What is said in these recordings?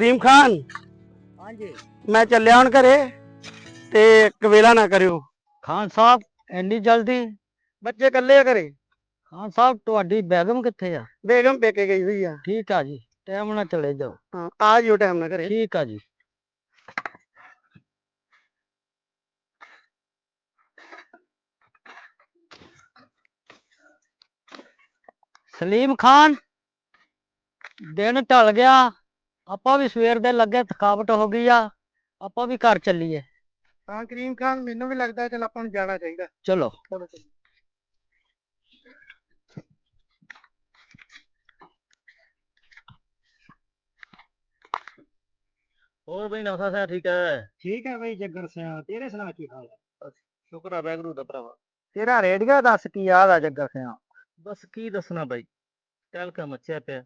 ਸਲੀਮ ਖਾਨ। ਹਾਂਜੀ। ਮੈਂ ਚੱਲਿਆ ਹੁਣ ਘਰੇ ਤੇ ਕਵੇਲਾ ਨਾ ਕਰਿਓ। ਖਾਨ ਸਾਹਿਬ ਇੰਨੀ ਜਲਦੀ? ਬੱਚੇ ਇਕੱਲੇ ਆ ਘਰੇ? ਖਾਨ ਸਾਹਿਬ ਤੁਹਾਡੀ ਬੈਗਮ ਕਿੱਥੇ ਆ? ਬੇਗਮ ਪੇਕੇ ਗਈ ਹੋਈ ਆ। ਠੀਕ ਆ ਜੀ ਟਾਈਮ ਨਾਲ ਚਲੇ ਜਾਓ। ਹਾਂ ਆ ਜਿਓ ਟਾਈਮ ਨਾਲ ਘਰੇ। ਠੀਕ ਆ ਜੀ। ਸਲੀਮ ਖਾਨ ਦਿਨ ਢਲ ਗਿਆ। ਆਪਾਂ ਵੀ ਸਵੇਰ ਦੇ ਲੱਗੇ ਥਕਾਵਟ ਹੋ ਗਈ ਆ ਆਪਾਂ ਵੀ ਘਰ ਚੱਲੀਏ। ਹਾਂ ਕਰੀਮ ਖਾਨ ਮੈਨੂੰ ਵੀ ਲੱਗਦਾ ਚਲ ਆਪਾਂ ਨੂੰ ਜਾਣਾ ਚਾਹੀਦਾ। ਚਲੋ। ਚਲੋ ਚਲੋ ਹੋਰ ਬਈ ਨੌਸਾ ਸਾਹਿਬ ਠੀਕ ਹੈ? ਠੀਕ ਹੈ ਬਈ ਜੱਗਰ ਸਿਆ ਤੇਰੇ ਸੁਣਾ ਕੀ ਹਾਲ ਹੈ? ਸ਼ੁਕਰ ਆ ਵੈਗਰੂ ਦਾ ਭਰਾਵਾ। ਤੇਰਾ ਰੇਡੀਓ ਦੱਸ ਕੀ ਯਾਦ ਆ ਜੱਗਰ ਸਿਆ ਬਸ ਕੀ ਦੱਸਣਾ ਬਾਈ ਕੱਲ ਕਾ ਮੱਚਿਆ ਪਿਆ।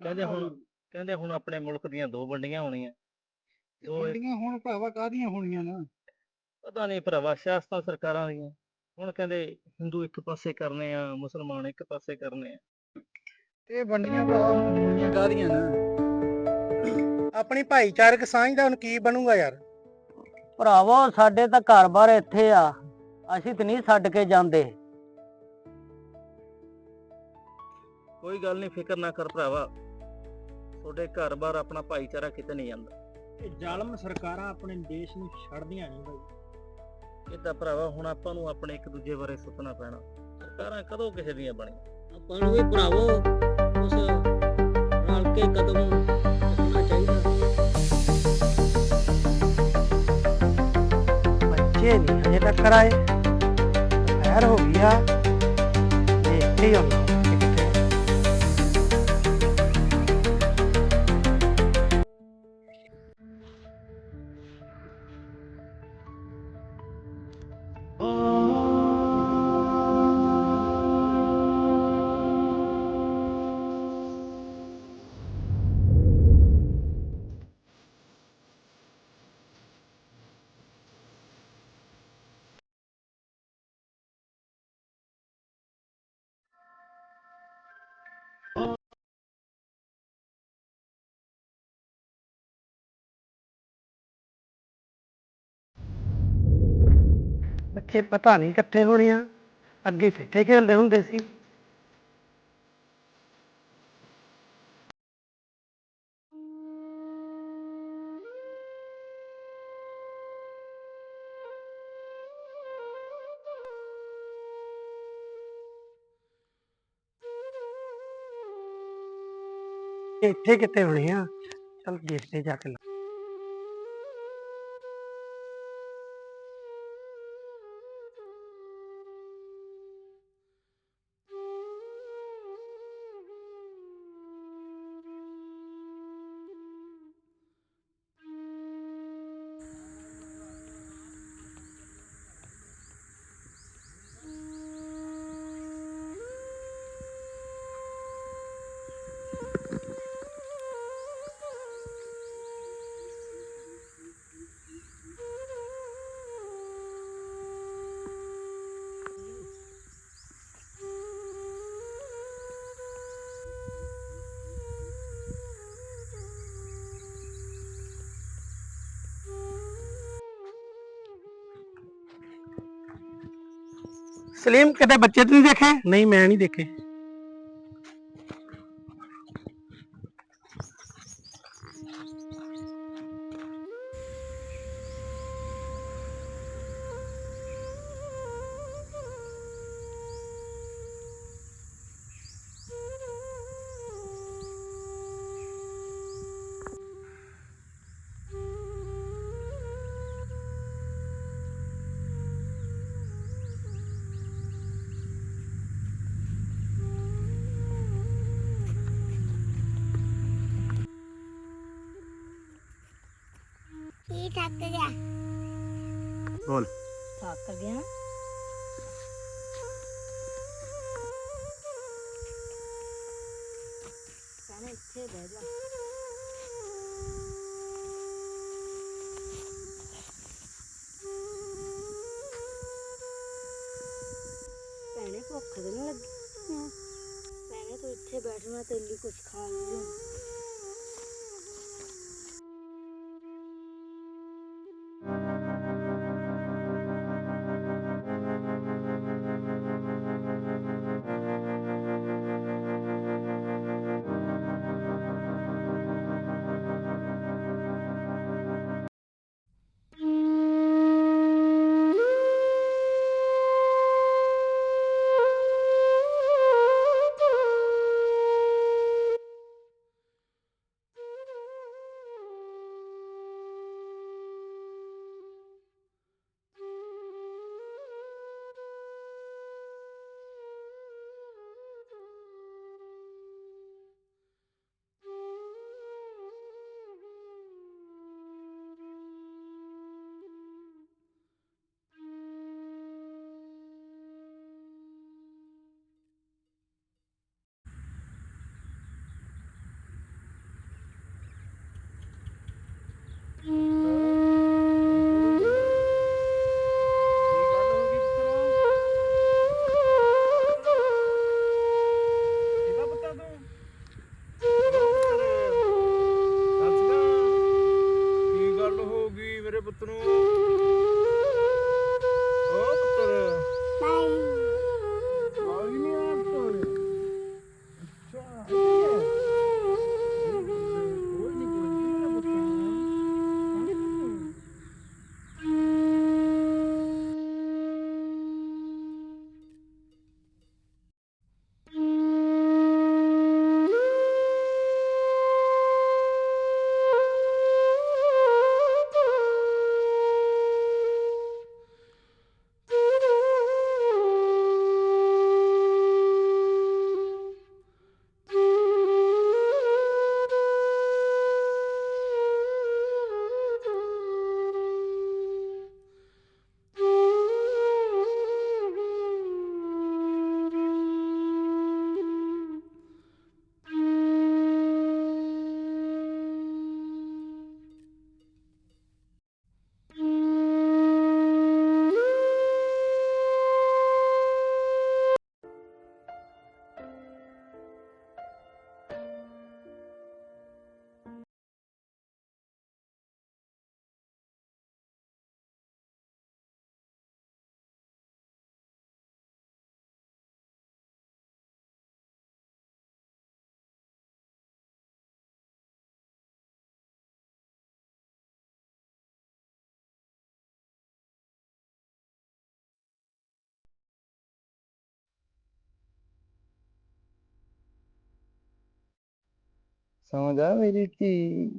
ਕਹਿੰਦੇ ਹੁਣ ਕਹਿੰਦੇ ਹੁਣ ਆਪਣੇ ਮੁਲਕ ਦੀਆਂ ਦੋ ਵੰਡੀਆਂ ਹੋਣੀਆਂ। ਦੋ ਮੰਡੀਆਂ ਹੁਣ ਭਰਾਵਾ ਕਾਦੀਆਂ ਹੋਣੀਆਂ ਨਾ? ਪਤਾ ਨਹੀਂ ਭਰਾਵਾ ਸਿਆਸਤਾਂ ਸਰਕਾਰਾਂ ਦੀਆਂ। ਹੁਣ ਕਹਿੰਦੇ ਹਿੰਦੂ ਇੱਕ ਪਾਸੇ ਕਰਨੇ ਆ ਮੁਸਲਮਾਨ ਇੱਕ ਪਾਸੇ ਕਰਨੇ ਆ। ਇਹ ਵੰਡੀਆਂ ਭਰਾਵਾ ਹੋਣੀਆਂ ਕਾਦੀਆਂ ਨਾ? ਆਪਣੀ ਭਾਈਚਾਰਕ ਸਾਂਝ ਦਾ ਹੁਣ ਕੀ ਬਣੂਗਾ ਯਾਰ? ਭਰਾਵਾ ਸਾਡੇ ਤਾਂ ਘਰ-ਬਾਰ ਇੱਥੇ ਆ। ਅਸੀਂ ਤੇ ਨਹੀਂ ਛੱਡ ਕੇ ਜਾਂਦੇ। ਕੋਈ ਗੱਲ ਨਹੀਂ ਫਿਕਰ ਨਾ ਕਰ ਭਰਾਵਾ। ਤੁਹਾਡੇ ਘਰ-ਬਾਰ ਆਪਣਾ ਭਾਈਚਾਰਾ ਕਿਤੇ ਨਹੀਂ ਜਾਂਦਾ। ਇਹ ਜ਼ਾਲਮ ਸਰਕਾਰਾਂ ਆਪਣੇ ਦੇਸ਼ ਨੂੰ ਛੱਡਦੀਆਂ ਨਹੀਂ ਬਾਈ। ਇਹ ਤਾਂ ਭਰਾਵਾ ਹੁਣ ਆਪਾਂ ਨੂੰ ਆਪਣੇ ਇੱਕ ਦੂਜੇ ਬਾਰੇ ਸੋਚਣਾ ਪੈਣਾ। ਸਰਕਾਰਾਂ ਕਦੋਂ ਕਿਸੇ ਦੀਆਂ ਬਣੀਆਂ? ਆਪਾਂ ਨੂੰ ਵੀ ਭਰਾਵੋ ਉਸ ਰਲ ਕੇ ਕਦਮ ਚੱਕਣਾ ਚਾਹੀਦਾ। ਬੱਚੇ ਨਹੀਂ ਹਜੇ ਤੱਕ ਕਰਾਏ ਦੁਪਹਿਰ ਹੋ ਗਈ ਆ। ਦੇਖਦੇ ਹੀ। ਬੱਚੇ ਪਤਾ ਨਹੀਂ ਇਕੱਠੇ ਹੋਣੇ ਆ ਅੱਗੇ ਫਿੱਟੇ ਖੇਡਦੇ ਹੁੰਦੇ ਸੀ। ਇੱਥੇ ਕਿਤੇ ਹੋਣੇ ਆ ਚਲ ਦੇਖਦੇ ਜਾ ਕੇ ਸਲੀਮ ਕਦੇ ਬੱਚੇ ਤੂੰ ਨਹੀਂ ਦੇਖੇ? ਨਹੀਂ ਮੈਂ ਨਹੀਂ ਦੇਖੇ। ਕੀ ਥੱਕ ਗਿਆ ਬੋਲ ਥੱਕ ਗਿਆ ਕਹਿੰਦਾ ਇੱਥੇ ਬਹਿ ਜਾ ਭੈਣੇ ਭੁੱਖ ਤੇ ਨਹੀਂ ਲੱਗੀ ਭੈਣੇ ਤੂੰ ਇੱਥੇ ਬੈਠਣਾ ਤੇਰੇ ਲਈ ਕੁਝ ਖਾਣ ਨੂੰ ਸੌਂ ਜਾ ਮੇਰੀ ਧੀ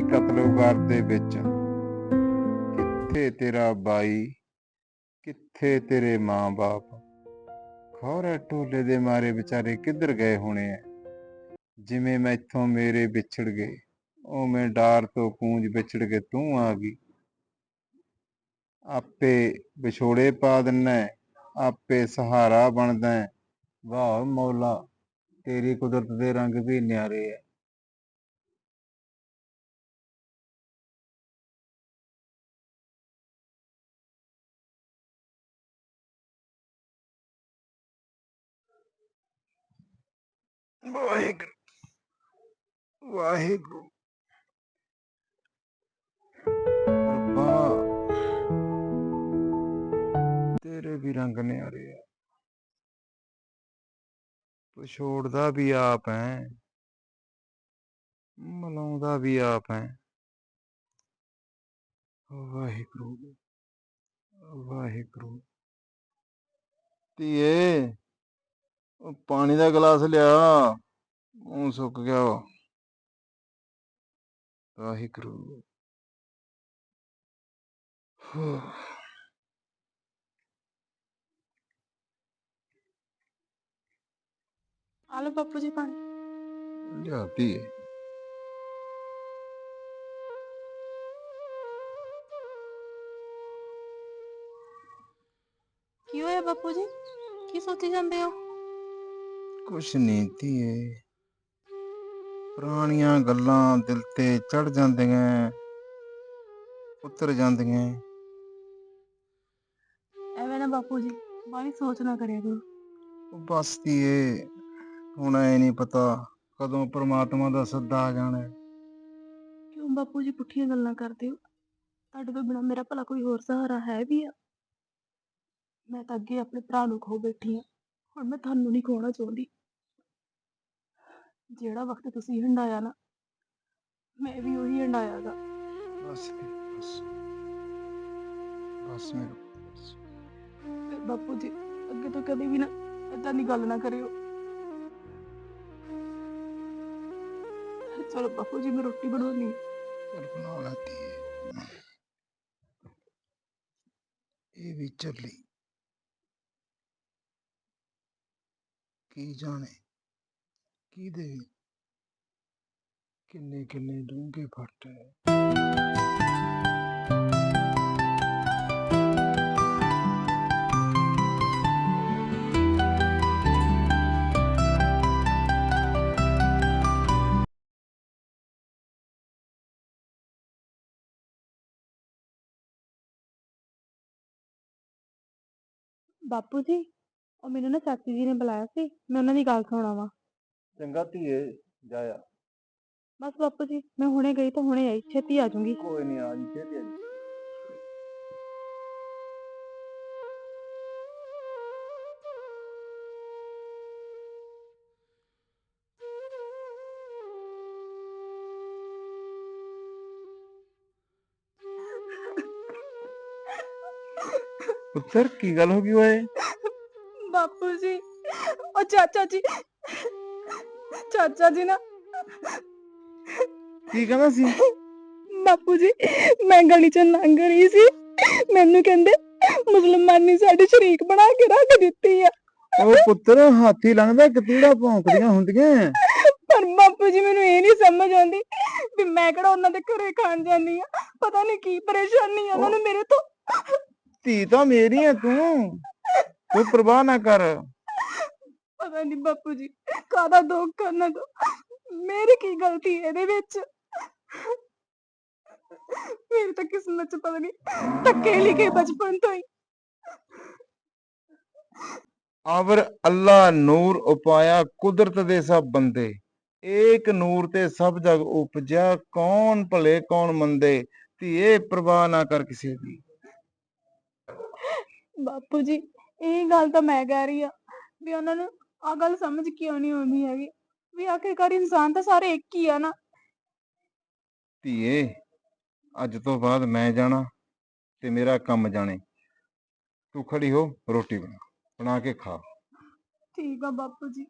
ਇੰਨੀ ਕਤਲੋਗਾਰ ਦੇ ਵਿੱਚ। ਕਿੱਥੇ ਤੇਰਾ ਬਾਈ, ਕਿੱਥੇ ਤੇਰੇ ਮਾਂ-ਬਾਪ? ਖੌਰੇ ਟੋਲੇ ਦੇ ਮਾਰੇ ਵਿਚਾਰੇ ਕਿੱਧਰ ਗਏ ਹੋਣੇ ਐ? ਜਿਵੇਂ ਮੈਥੋਂ ਮੇਰੇ ਵਿਛੜ ਗਏ, ਉਵੇਂ ਡਾਰ ਤੋਂ ਕੂੰਜ ਵਿਛੜ ਕੇ ਤੂੰ ਆ ਗਈ। ਆਪੇ ਵਿਛੋੜੇ ਪਾ ਦਿੰਨਾ, ਆਪੇ ਸਹਾਰਾ ਬਣਦਾ। ਵਾਹ ਮੌਲਾ, ਤੇਰੀ ਕੁਦਰਤ ਦੇ ਰੰਗ ਵੀ ਨਿਆਰੇ ਐ। ਵਾਹਿਗੁਰੂ ਵਾਹਿਗੁਰੂ। ਰੱਬਾ, ਤੇਰੇ ਵੀ ਰੰਗ ਨਿਆਰੇ ਆ। ਪਛੋੜਦਾ ਵੀ ਆਪ ਹੈ, ਮਲਾਉਂਦਾ ਵੀ ਆਪ ਹੈ। ਵਾਹਿਗੁਰੂ ਵਾਹਿਗੁਰੂ। ਧੀਏ ਉਹ ਪਾਣੀ ਦਾ ਗਲਾਸ ਲਿਆ। ਉਹ ਸੁੱਕ ਗਿਆ। ਵਾਹਿਗੁਰੂ। ਹੋ ਆ ਲਓ ਬਾਪੂ ਜੀ ਪਾਣੀ। ਲਿਆ ਧੀਏ ਕੀ ਹੋਇਆ ਬਾਪੂ ਜੀ? ਕੀ ਸੋਚੀ ਜਾਂਦੇ ਹੋ? ਕੁਛ ਨਹੀਂ ਧੀਏ। ਪੁਰਾਣੀਆਂ ਗੱਲਾਂ ਦਿਲ ਤੇ ਚੜ ਜਾਂਦੀਆਂ ਉਤਰ ਜਾਂਦੀਆਂ। ਐਵੇਂ ਨਾ ਬਾਪੂ ਜੀ ਬਾਹਲੀ ਸੋਚ ਨਾ ਕਰਿਆ ਕਰੋ। ਉਹ ਬਸ ਧੀਏ ਹੁਣ ਐ ਨਹੀਂ ਪਤਾ ਕਦੋਂ ਪ੍ਰਮਾਤਮਾ ਦਾ ਸੱਦਾ ਆ ਜਾਣਾ। ਹੈ। ਕਿਉਂ ਬਾਪੂ ਜੀ ਪੁੱਠੀਆਂ ਗੱਲਾਂ ਕਰਦੇ ਹੋ? ਤੁਹਾਡੇ ਤੋਂ ਬਿਨਾ ਮੇਰਾ ਭਲਾ ਕੋਈ ਹੋਰ ਸਹਾਰਾ ਹੈ ਵੀ ਆ। ਮੈਂ ਤਾਂ ਅੱਗੇ ਆਪਣੇ ਭਰਾ ਨੂੰ ਖੋ ਬੈਠੀ ਆ ਹੁਣ ਮੈਂ ਤੁਹਾਨੂੰ ਨਹੀਂ ਖੋਣਾ ਚਾਹੁੰਦੀ। ਜਿਹੜਾ ਵਕਤ ਤੁਸੀਂ ਹੰਡਾਇਆ ਨਾ ਮੈਂ ਵੀ ਉਹੀ ਹੰਡਾਇਆਗਾ ਬਸ ਧੀਏ, ਬਸ। ਬਸ ਮੇਰੇ ਬਸ। ਤੇ ਬਾਪੂ ਜੀ ਅੱਗੇ ਤੋਂ ਕਦੇ ਵੀ ਨਾ ਏਦਾਂ ਦੀ ਗੱਲ ਨਾ ਕਰਿਓ। ਚਲੋ ਬਾਪੂ ਜੀ ਮੈਂ ਰੋਟੀ ਬਣਾਉਣੀ ਪਰ ਬਣਾ ਲਾ ਧੀਏ ਇਹ ਵੀ ਚੱਲੀ। ਕੀ ਜਾਣੇ? ਕੀ ਦੇ? ਕਿੰਨੇ ਕਿੰਨੇ ਡੂੰਘੇ ਫੱਟ ਬਾਪੂ ਜੀ? ਉਹ ਮੈਨੂੰ ਨਾ ਚਾਚੀ ਜੀ ਨੇ ਬੁਲਾਇਆ ਸੀ ਮੈਂ ਉਹਨਾਂ ਦੀ ਗੱਲ ਸੁਣਾਵਾਂ। ਵਾ ਚੰਗਾ ਧੀਏ ਜਾਇਆ ਬਸ ਬਾਪੂ ਜੀ ਮੈਂ ਹੁਣੇ ਗਈ ਤਾਂ ਹੁਣੇ ਆਈ ਛੇਤੀ ਆ ਜਾਊਂਗੀ। ਕੋਈ ਨਹੀਂ ਆ ਜੀ ਛੇਤੀ ਆ ਜੀ। ਪੁੱਤਰ ਕੀ ਗੱਲ ਹੋ ਗਈ ਓਏ? ਬਾਪੂ ਜੀ। ਉਹ ਚਾਚਾ ਜੀ। ਚਾਚਾ ਜੀ ਨਾ। ਕੀ ਕਹਿੰਦਾ ਸੀ? ਬਾਪੂ ਜੀ ਮੈਂ ਗਲੀ ਚ ਲੰਘ ਰਹੀ ਸੀ। ਮੈਨੂੰ ਕਹਿੰਦੇ ਮੁਸਲਮਾਨੀ ਸਾਡੇ ਸ਼ਰੀਕ ਬਣਾ ਕੇ ਰੱਖ ਦਿੱਤੀ ਆ। ਉਹ ਪੁੱਤਰ ਹਾਥੀ ਲੰਘਦਾ ਕਤੀੜਾ ਭੌਂਕਦੀਆਂ ਹੁੰਦੀਆਂ? ਪਰ ਬਾਪੂ ਜੀ ਮੈਨੂੰ ਇਹ ਨਹੀਂ ਸਮਝ ਆਉਂਦੀ ਵੀ ਮੈਂ ਕਿਹੜਾ ਉਹਨਾਂ ਦੇ ਘਰੇ ਖਾਣ ਜਾਂਦੀ ਆ। ਪਤਾ ਨਹੀਂ ਕੀ ਪਰੇਸ਼ਾਨੀ ਆ ਉਹਨਾਂ ਨੂੰ ਮੇਰੇ ਤੋਂ। ਧੀ ਤਾਂ ਮੇਰੀ ਹੈ ਤੂੰ। ਤੂੰ ਪਰਵਾਹ ਨਾ ਕਰ। ਪਤਾ ਨਹੀਂ ਬਾਪੂ ਜੀ ਕਾਦਾ ਦੁੱਖ ਕਰਨਾ ਤੋਂ? ਮੇਰੀ ਕੀ ਗਲਤੀ ਹੈ ਇਹਦੇ ਵਿੱਚ? ਮੇਰੀ ਤਾਂ ਕਿਸਮਤ ਚ ਪਤਾ ਨਹੀਂ ਧੱਕੇ ਲਿਖੇ ਬਚਪਨ ਤੋਂ ਹੀ। ਆਵਰ ਅੱਲਾ ਨੂਰ ਉਪਾਇਆ ਕੁਦਰਤ ਦੇ ਸਭ ਬੰਦੇ। ਏਕ ਨੂਰ ਤੇ ਸਭ ਜਗ ਉਪਜਿਆ ਕੌਣ ਭਲੇ ਕੌਣ ਮੰਦੇ? ਧੀਏ ਪ੍ਰਵਾਹ ਨਾ ਕਰ ਕਿਸੇ ਦੀ। ਬਾਪੂ ਜੀ ਇਹ ਗੱਲ ਤਾਂ ਮੈਂ ਕਹਿ ਰਹੀ ਆ ਵੀ ਉਹਨਾਂ ਨੂੰ ਆ ਗੱਲ ਸਮਝ ਕਿਉਂ ਨਹੀਂ ਆਉਂਦੀ ਹੈਗੀ? ਵੀ ਆਖਿਰਕਾਰ ਇਨਸਾਨ ਤਾਂ ਸਾਰੇ ਇੱਕ ਹੀ ਆ ਨਾ। ਧੀਏ ਅੱਜ ਤੋਂ ਬਾਅਦ ਮੈਂ ਜਾਣਾ ਤੇ ਮੇਰਾ ਕੰਮ ਜਾਣੇ। ਤੂੰ ਖੜੀ ਹੋ ਰੋਟੀ ਬਣਾ ਬਣਾ ਕੇ ਖਾ। ਠੀਕ ਆ ਬਾਪੂ ਜੀ।